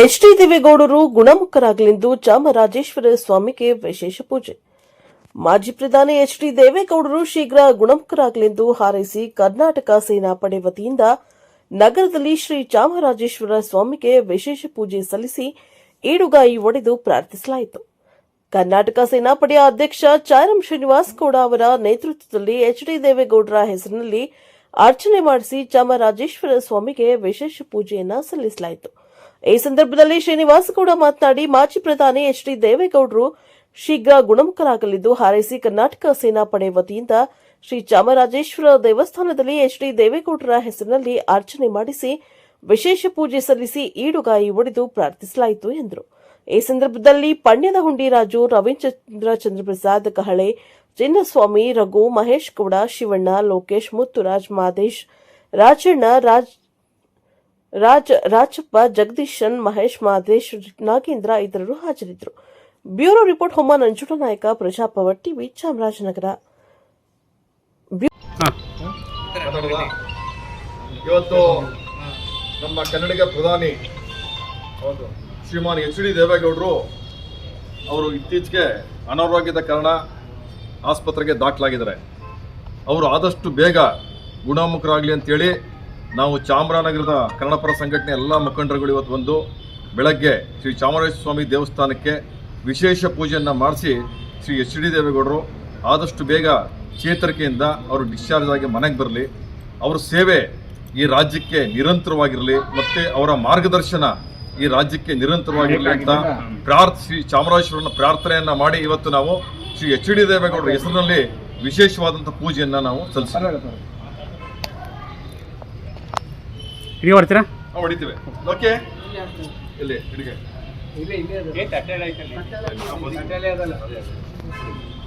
H D ದೇವೇಗೌಡರು ಗುಣಮುಖರಾಗಲೆಂದು ಚಾಮರಾಜೇಶ್ವರ ಸ್ವಾಮಿಗೆ ವಿಶೇಷ ಪೂಜೆ. ಮಾಜಿ ಪ್ರಧಾನಿ ಎಚ್ ಡಿ ದೇವೇಗೌಡರು ಶೀಘ್ರ ಗುಣಮುಖರಾಗಲೆಂದು ಹಾರೈಸಿ ಕರ್ನಾಟಕ ಸೇನಾಪಡೆ ವತಿಯಿಂದ ನಗರದಲ್ಲಿ ಶ್ರೀ ಚಾಮರಾಜೇಶ್ವರ ಸ್ವಾಮಿಗೆ ವಿಶೇಷ ಪೂಜೆ ಸಲ್ಲಿಸಿ ಈಡುಗಾಯಿ ಒಡೆದು ಪ್ರಾರ್ಥಿಸಲಾಯಿತು. ಕರ್ನಾಟಕ ಸೇನಾಪಡೆಯ ಅಧ್ಯಕ್ಷ ಚಾರಂ ಶ್ರೀನಿವಾಸ್ ಗೌಡ ಅವರ ನೇತೃತ್ವದಲ್ಲಿ ಎಚ್ ಡಿ ದೇವೇಗೌಡರ ಹೆಸರಿನಲ್ಲಿ ಅರ್ಚನೆ ಮಾಡಿಸಿ ಚಾಮರಾಜೇಶ್ವರ ಸ್ವಾಮಿಗೆ ವಿಶೇಷ ಪೂಜೆಯನ್ನು ಸಲ್ಲಿಸಲಾಯಿತು. ಈ ಸಂದರ್ಭದಲ್ಲಿ ಶ್ರೀನಿವಾಸ ಗೌಡ ಮಾತನಾಡಿ ಮಾಜಿ ಪ್ರಧಾನಿ ಎಚ್ ಡಿ ದೇವೇಗೌಡರು ಶೀಘ್ರ ಗುಣಮುಖರಾಗಲಿದ್ದು ಹಾರೈಸಿ ಕರ್ನಾಟಕ ಸೇನಾಪಡೆ ವತಿಯಿಂದ ಶ್ರೀ ಚಾಮರಾಜೇಶ್ವರ ದೇವಸ್ಥಾನದಲ್ಲಿ ಎಚ್ ಡಿ ದೇವೇಗೌಡರ ಹೆಸರಿನಲ್ಲಿ ಅರ್ಚನೆ ಮಾಡಿಸಿ ವಿಶೇಷ ಪೂಜೆ ಸಲ್ಲಿಸಿ ಈಡುಗಾಯಿ ಒಡೆದು ಪ್ರಾರ್ಥಿಸಲಾಯಿತು ಎಂದರು. ಈ ಸಂದರ್ಭದಲ್ಲಿ ಪಣ್ಯದ ಹುಂಡಿರಾಜು ರವೀಂದ್ರ ಚಂದ್ರಪ್ರಸಾದ್ ಕಹಳೆ, ಚಿನ್ನಸ್ವಾಮಿ, ರಘು ಮಹೇಶ್ ಗೌಡ, ಶಿವಣ್ಣ, ಲೋಕೇಶ್, ಮುತ್ತುರಾಜ್, ಮಾದೇಶ್, ರಾಜಣ್ಣ, ರಾಜ್ ರಾಜ್ ರಾಜಪ್ಪ ಜಗದೀಶನ್ ಮಹೇಶ್ ಮಾದೇಶ್ ನಾಗೇಂದ್ರ ಇತರರು ಹಾಜರಿದ್ದರು. ಬ್ಯೂರೋ ರಿಪೋರ್ಟ್ ಹೊಮ್ಮ ನಂಜುಂಡನಾಯಕ ಪ್ರಜಾಪವರ್ ಟಿವಿ ಚಾಮರಾಜನಗರ. ಇವತ್ತು ನಮ್ಮ ಕನ್ನಡಿಗ ಪ್ರಧಾನಿ ಹೌದು ಶ್ರೀಮಾನ್ ಎಚ್ ಡಿ ದೇವೇಗೌಡರು ಅವರು ಇತ್ತೀಚೆಗೆ ಅನಾರೋಗ್ಯದ ಕಾರಣ ಆಸ್ಪತ್ರೆಗೆ ದಾಖಲಾಗಿದ್ದಾರೆ. ಅವರು ಆದಷ್ಟು ಬೇಗ ಗುಣಮುಖರಾಗಲಿ ಅಂತೇಳಿ ನಾವು ಚಾಮರಾಜನಗರದ ಕನ್ನಡಪರ ಸಂಘಟನೆ ಎಲ್ಲ ಮುಖಂಡರುಗಳು ಇವತ್ತು ಬಂದು ಬೆಳಗ್ಗೆ ಶ್ರೀ ಚಾಮರಾಜ ಸ್ವಾಮಿ ದೇವಸ್ಥಾನಕ್ಕೆ ವಿಶೇಷ ಪೂಜೆಯನ್ನು ಮಾಡಿಸಿ ಶ್ರೀ ಎಚ್ ಡಿ ದೇವೇಗೌಡರು ಆದಷ್ಟು ಬೇಗ ಚೇತರಿಕೆಯಿಂದ ಅವರು ಡಿಸ್ಚಾರ್ಜ್ ಆಗಿ ಮನೆಗೆ ಬರಲಿ. ಅವರ ಸೇವೆ ಈ ರಾಜ್ಯಕ್ಕೆ ನಿರಂತರವಾಗಿರಲಿ ಮತ್ತು ಅವರ ಮಾರ್ಗದರ್ಶನ ಈ ರಾಜ್ಯಕ್ಕೆ ನಿರಂತರವಾಗಿರಲಿ ಅಂತ ಪ್ರಾರ್ಥ ಶ್ರೀ ಚಾಮರಾಜೇಶ್ವರನ ಪ್ರಾರ್ಥನೆಯನ್ನು ಮಾಡಿ ಇವತ್ತು ನಾವು ಶ್ರೀ ಎಚ್ ಡಿ ದೇವೇಗೌಡರ ಹೆಸರಿನಲ್ಲಿ ವಿಶೇಷವಾದಂಥ ಪೂಜೆಯನ್ನು ನಾವು ಸಲ್ಲಿಸ್ತೀವಿ ಹಿಡಿಯ ಹೊಡಿತೀರಾ ನಾವು ಹೊಡಿತೀವಿ. ಓಕೆ? ಇಲ್ಲಿ ಹಿಡಿಗೆ